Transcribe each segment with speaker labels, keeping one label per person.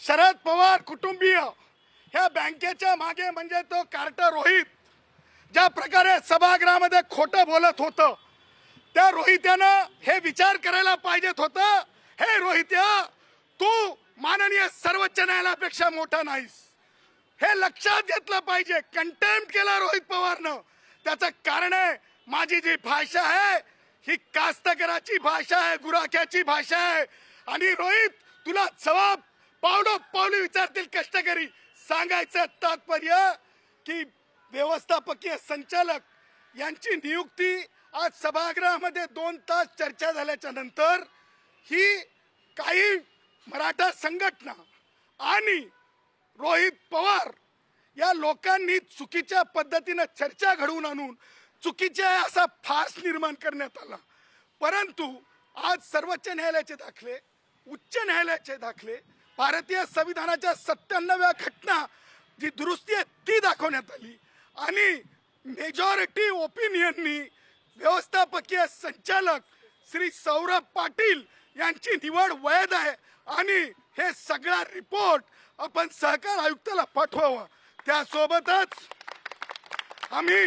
Speaker 1: शरद पवार कुटुंबीय. ह्या बँकेच्या मागे म्हणजे तो कार्टर रोहित ज्या प्रकारे सभागृहामध्ये खोटं बोलत होतं त्या रोहित्यानं हे विचार करायला पाहिजेत होतं हे रोहित्या तू माननीय सर्वोच्च न्यायालयापेक्षा मोठा नाहीस. हे लक्षात घेतलं पाहिजे कंटेम केला रोहित पवारनं. त्याचं कारण आहे माझी जी भाषा आहे ही कास्तकराची भाषा आहे गुराख्याची भाषा आहे. आणि रोहित तुला जबाब पावडो पावली विचारतील कष्टकरी. सांगायचं तात्पर्य की व्यवस्थापकीय संचालक यांची नियुक्ती आज सभागृहामध्ये दोन तास चर्चा झाल्याच्यानंतर ही काही मराठा संघटना आणि रोहित पवार या लोकांनी चुकीच्या पद्धतीनं चर्चा घडवून आणून चुकीच्या असा फास निर्माण करण्यात आला. परंतु आज सर्वोच्च न्यायालयाचे दाखले उच्च न्यायालयाचे दाखले भारतीय संविधानाच्या सत्त्याण्णव्या घटना जी दुरुस्ती आहे ती दाखवण्यात आली. आणि मेजॉरिटी ओपिनियननी व्यवस्थापकीय संचालक श्री सौरभ पाटील यांची निवड वैध आहे आणि हे सगळा रिपोर्ट आपण सहकार आयुक्ताला पाठवावा. त्यासोबतच आम्ही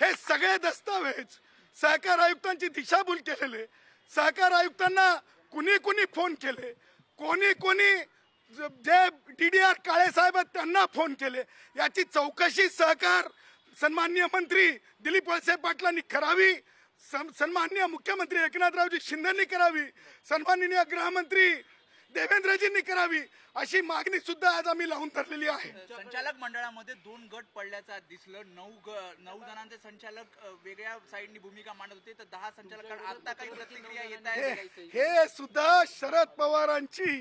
Speaker 1: हे सगळे दस्तावेज सहकार आयुक्तांची दिशाभूल केलेले. सहकार आयुक्तांना कुणी कुणी फोन केले. कोणी कोणी ज- डी डी आर काळे साहेब आहेत त्यांना फोन केले. याची चौकशी सहकार सन्माननीय मंत्री दिलीप वळसे पाटलांनी करावी सन्माननीय मुख्यमंत्री एकनाथरावजी शिंदेनी करावी सन्माननीय गृहमंत्री देवेंद्रजींनी करावी अशी मागणी सुद्धा आज आम्ही लावून धरलेली आहे.
Speaker 2: संचालक मंडळामध्ये दोन गट पडल्याचं दिसलं. नऊ ग- नऊ जणांचे संचालक वेगळ्या साईडनी भूमिका मांडत होते. तर दहा संचालक आता काही प्रतिक्रिया येत आहे
Speaker 1: हे सुद्धा शरद पवारांची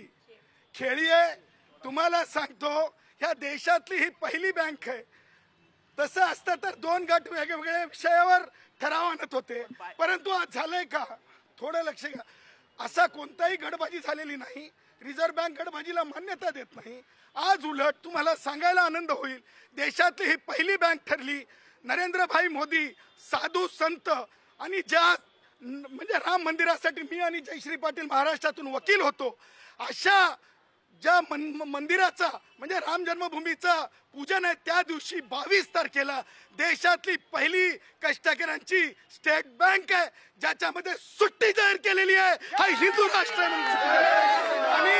Speaker 1: खेळी आहे तुम्हाला सांगतो ह्या देशातली ही पहिली बँक आहे. तसं असतं तर दोन गट वेगवेगळ्या विषयावर ठराव आणत होते. परंतु आज झालंय का? थोडं लक्ष घ्या. असा कोणताही गडबाजी झालेली नाही. रिझर्व्ह बँक गडबाजीला मान्यता देत नाही. आज उलट तुम्हाला सांगायला आनंद होईल. देशातली ही पहिली बँक ठरली. नरेंद्रभाई मोदी साधू संत आणि ज्या म्हणजे राम मंदिरासाठी मी आणि जयश्री पाटील महाराष्ट्रातून वकील होतो अशा ज्या मन मंदिराचा म्हणजे राम जन्मभूमीचा पूजन आहे त्या दिवशी बावीस तारखेला देशातली पहिली कष्टकऱ्यांची स्टेट बँक आहे ज्याच्यामध्ये सुट्टी जाहीर केलेली आहे. हा हिंदू राष्ट्र आणि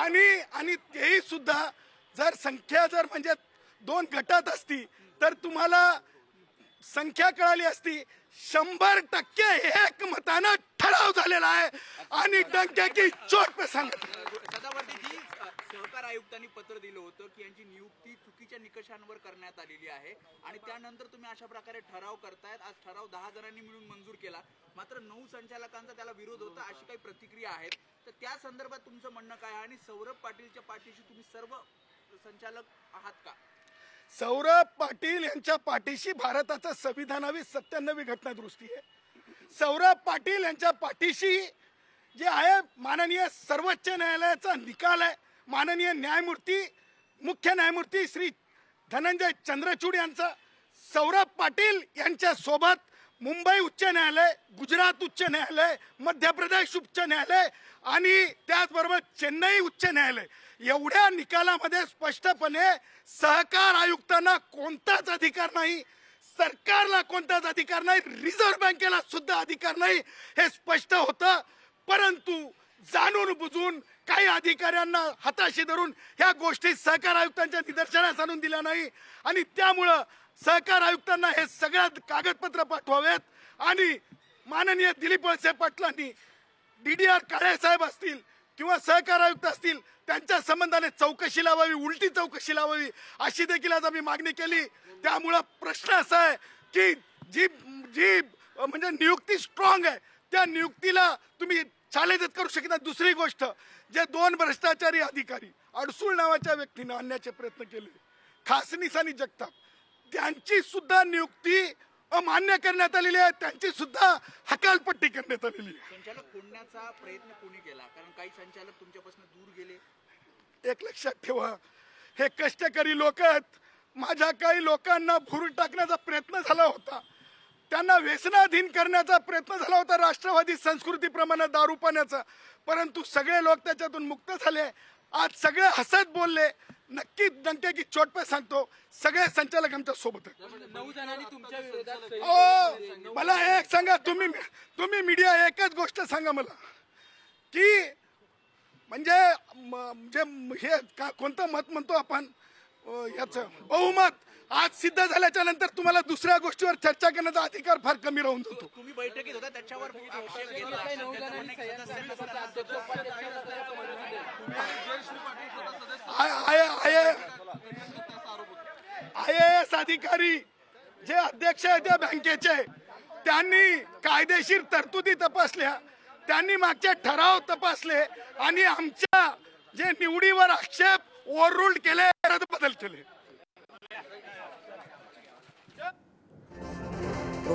Speaker 1: आणि आणि तेही सुद्धा जर संख्या जर म्हणजे दोन गटात असती तर तुम्हाला संख्या कळाली असती. शंभर टक्के एक मतानं ठराव झालेला आहे. आणि डंक्याची चोट पे सांगत
Speaker 2: सहकार आयुक्तांनी पत्र दिलं होतं की यांची नियुक्ती चुकीच्या निकषांवर करण्यात आलेली आहे. आणि त्यानंतर तुम्ही अशा प्रकारे ठराव करतायत. आज ठराव दहा जणांनी मिळून मंजूर केला. मात्र नऊ संचालकांचा त्याला विरोध होता अशी काही प्रतिक्रिया आहेत. तर त्या संदर्भात तुमचं म्हणणं काय आहे? आणि सौरभ पाटीलच्या पाठीशी तुम्ही सर्व संचालक आहात का?
Speaker 1: सौरभ पाटील यांच्या पाठीशी भारताचा संविधानावी सत्त्याण्णवी घटना दुरुस्ती आहे. सौरभ पाटील यांच्या पाठीशी जे आहे माननीय सर्वोच्च न्यायालयाचा निकाल आहे. माननीय न्यायमूर्ती मुख्य न्यायमूर्ती श्री धनंजय चंद्रचूड यांचा. सौरभ पाटील यांच्या सोबत मुंबई उच्च न्यायालय गुजरात उच्च न्यायालय मध्य प्रदेश उच्च न्यायालय आणि त्याचबरोबर चेन्नई उच्च न्यायालय. एवढ्या निकालामध्ये स्पष्टपणे सहकार आयुक्तांना कोणताच अधिकार नाही सरकारला कोणताच अधिकार नाही रिझर्व्ह बँकेला सुद्धा अधिकार नाही हे स्पष्ट होतं. परंतु जाणून बुजून काही अधिकाऱ्यांना हाताशी धरून ह्या गोष्टी सहकार आयुक्तांच्या निदर्शनास आणून दिल्या नाही. आणि त्यामुळं सहकार आयुक्तांना हे सगळ्यात कागदपत्र पाठवावेत. आणि माननीय दिलीप वळसे पाटलांनी डी डी आर काळे साहेब असतील किंवा सहकार आयुक्त असतील त्यांच्या संबंधाने चौकशी लावावी उलटी चौकशी लावावी अशी देखील आज आम्ही मागणी केली. त्यामुळं प्रश्न असा आहे की जी जी म्हणजे नियुक्ती स्ट्रॉंग आहे त्या नियुक्तीला तुम्ही चालेजच करू शकत नाही. दुसरी गोष्ट जे दोन भ्रष्टाचारी अधिकारी अडसूळ नावाच्या व्यक्तीनं आणण्याचे प्रयत्न केले. खासनीस आणि जगताप. त्यांची सुद्धा नियुक्ती अमान्य करण्यात आलेली आहे. त्यांची सुद्धा हकालपट्टी करण्यात आलेली आहे.
Speaker 2: संचालक फोडण्याचा प्रयत्न कोणी केला? कारण काही संचालक तुमच्यापासून दूर गेले.
Speaker 1: एक लक्षात ठेवा. हे कष्टकरी लोक आहेत. माझ्या काही लोकांना भुरून टाकण्याचा प्रयत्न झाला होता. त्यांना व्यसनाधीन करण्याचा प्रयत्न झाला होता राष्ट्रवादी संस्कृतीप्रमाणे दारू पाण्याचा. परंतु सगळे लोक त्याच्यातून मुक्त झाले. आज सगळे हसत बोलले. नक्की डंके की चोट पे सांगतो. सगळे संचालक आमच्यासोबत आहेत. मला एक सांगा. तुम्ही तुम्ही मीडिया एकच गोष्ट सांगा मला. की म्हणजे म्हणजे हे का कोणतं मत म्हणतो आपण? याचं बहुमत. आज सिद्ध झाल्याच्यानंतर तुम्हाला दुसऱ्या गोष्टीवर चर्चा करण्याचा अधिकार फार कमी राहून जातो
Speaker 2: तुम्ही बैठकीत होता त्याच्यावर.
Speaker 1: I I I I S अधिकारी जे अध्यक्ष आहेत त्या बँकेचे त्यांनी कायदेशीर तरतुदी तपासल्या त्यांनी मागचे ठराव तपासले आणि आमच्या जे निवडीवर आक्षेप ओव्हररूल्ड केले रद्दबदल केले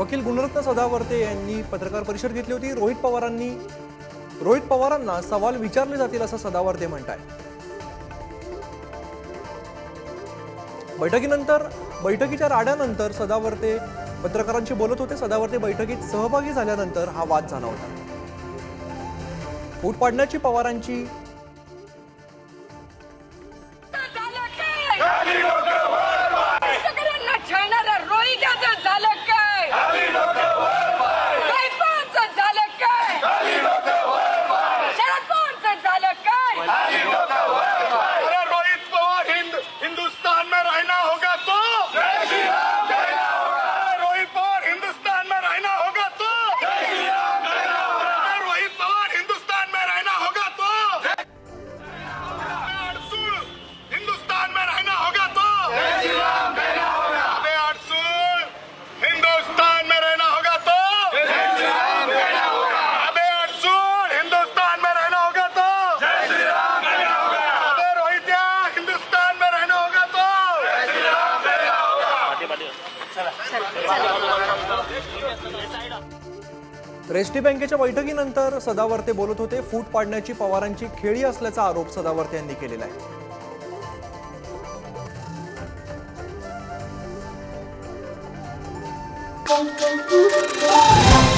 Speaker 3: वकील गुणरत्न सदावर्ते यांनी पत्रकार परिषद घेतली होती. रोहित पवारांनी रोहित पवारांना सवाल विचारले जातील असं सदावर्ते म्हणताय. बैठकीनंतर बैठकीच्या राड्यानंतर सदावर्ते पत्रकारांशी बोलत होते. सदावर्ते बैठकीत सहभागी झाल्यानंतर हा वाद झाला होता. फूट पाडण्याची पवारांची रेस्टी बँकेच्या बैठकीनंतर सदावर्ते बोलत होते फूट पाडण्याची पवारांची खेळी असल्याचा आरोप सदावर्ते यांनी केलेला आहे
Speaker 4: Thank you.